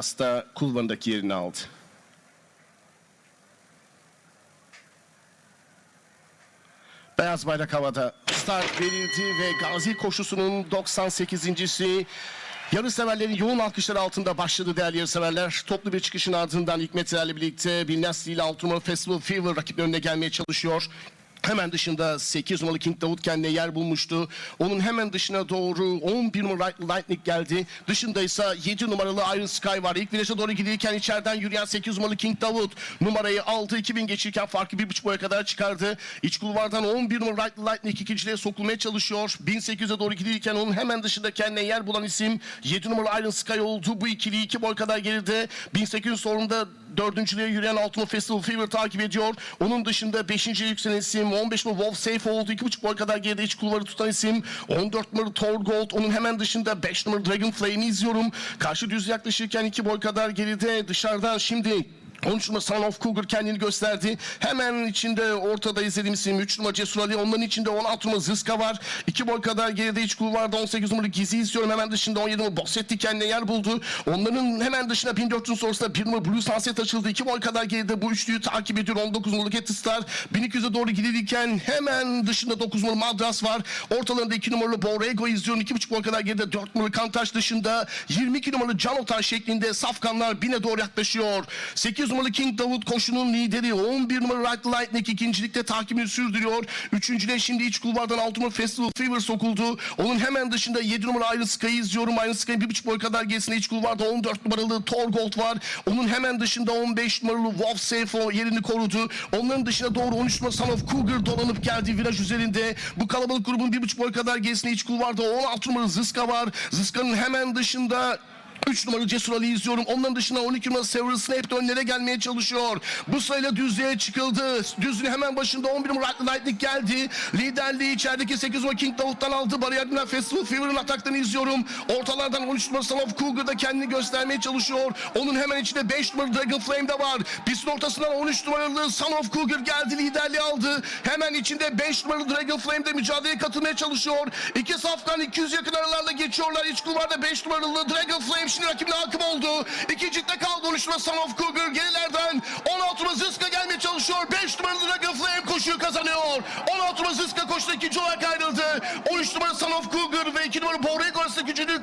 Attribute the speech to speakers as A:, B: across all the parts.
A: hasta kulvarındaki yerini aldı. Beyaz bayrak havada start verildi ve Gazi koşusunun 98.si Yarışseverlerin yoğun alkışlar altında başladı değerli yarışseverler. Toplu bir çıkışın ardından Hikmetlerle birlikte Binnasli ile 6 numaralı Festival Fever rakiplerinin önüne gelmeye çalışıyor. Hemen dışında 8 numaralı King Davut kendine yer bulmuştu. Onun hemen dışına doğru 11 numaralı Lightning geldi. Dışında ise 7 numaralı Iron Sky var. İlk viraja doğru giderken içeriden yürüyen 8 numaralı King Davut numarayı aldı. 2000 geçirken farkı 1.5 boya kadar çıkardı. İç kulvardan 11 numaralı Lightning ikinciliğe sokulmaya çalışıyor. 1800'e doğru giderken onun hemen dışında kendine yer bulan isim 7 numaralı Iron Sky oldu. Bu ikili 2 boy kadar geride. 1800 sonunda dördüncülüğe yürüyen Altın Festival Fever takip ediyor. Onun dışında 5. yükselen isim 15 numaralı Wolf Safe oldu. 2,5 boy kadar geride iç kulvarı tutan isim 14 numaralı Thor Gold. Onun hemen dışında 5 numaralı Dragon Flame'i izliyorum. Karşı düz yaklaşırken 2 boy kadar geride dışarıdan şimdi 13 numara Son of Cougar kendini gösterdi. Hemen içinde ortada izlediğim isim 3 numara Cesur Ali. Onların içinde 16 numara Zıska var. 2 boy kadar geride iç kulvarda 18 numara Gizi izliyorum. Hemen dışında 17 numara Bossetti kendine yer buldu. Onların hemen dışına 1400 sonrasında 1 numara Blue Sunset açıldı. 2 boy kadar geride bu üçlüyü takip ediyor. 19 numaralı Cat Star. 1200'e doğru gidilirken hemen dışında 9 numaralı Madras var. Ortalarında 2 numaralı Borrego izliyorum. 2,5 boy kadar geride 4 numaralı Kantaş dışında 22 numaralı Can Otan şeklinde safkanlar bine doğru yaklaşıyor. 8 numaralı King Davut koşunun lideri 11 numaralı Right Lightning ikincilikte takibini sürdürüyor. Üçüncüde şimdi iç kulvardan 6 numaralı Festival Fever sokuldu. Onun hemen dışında 7 numaralı Iron Sky'ı izliyorum. Iron Sky'ın 1,5 boy kadar gerisinde iç kulvarda 14 numaralı Thor Gold var. Onun hemen dışında 15 numaralı Wolf Safe o yerini korudu. Onların dışına doğru 13 numaralı Son of Cougar dolanıp geldi viraj üzerinde. Bu kalabalık grubun 1,5 boy kadar gerisinde iç kulvarda 16 numaralı Zıska var. Zıska'nın hemen dışında 3 numaralı Cesur Ali izliyorum. Onların dışında 12 numaralı Several Snape de önlere gelmeye çalışıyor. Bu sayıyla düzlüğe çıkıldı. Düzlüğün hemen başında 11 numaralı Lightning geldi. Liderliği içerideki 8 numaralı King Davut'tan aldı. Bariyerden Festival Fever'ın ataklarını izliyorum. Ortalardan 13 numaralı Son of Cougar da kendini göstermeye çalışıyor. Onun hemen içinde 5 numaralı Dragon Flame de var. Pistin ortasından 13 numaralı Son of Cougar geldi. Liderliği aldı. Hemen içinde 5 numaralı Dragon Flame de mücadeleye katılmaya çalışıyor. İki safkan 200 yakın aralarla geçiyorlar. İç kulvarda 5 numaralı Dragon Flame şimdi rakibine hakim oldu. İkincilikte kaldı 13 numaralı Son of Cougar. Gerilerden 16 numaralı Zıska gelmeye çalışıyor. 5 numaralı Dragon Flame koşuyu kazanıyor. 16 numaralı Zıska koşuda ikinci olarak ayrıldı. 13 numaralı Son of Cougar ve 2 numaralı Borrego arasında gücünün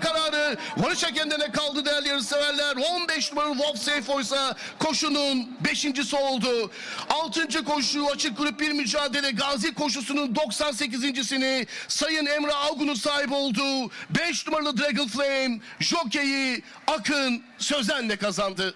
A: Varış hakemlerine kaldı değerli yarışseverler. 15 numaralı Wolf Safe oysa koşunun 5.si oldu. 6. koşu açık grup bir mücadele. Gazi koşusunun 98.sini Sayın Emre Avgun'un sahibi olduğu 5 numaralı Dragon Flame jokeyi Akın Sözen'le kazandı.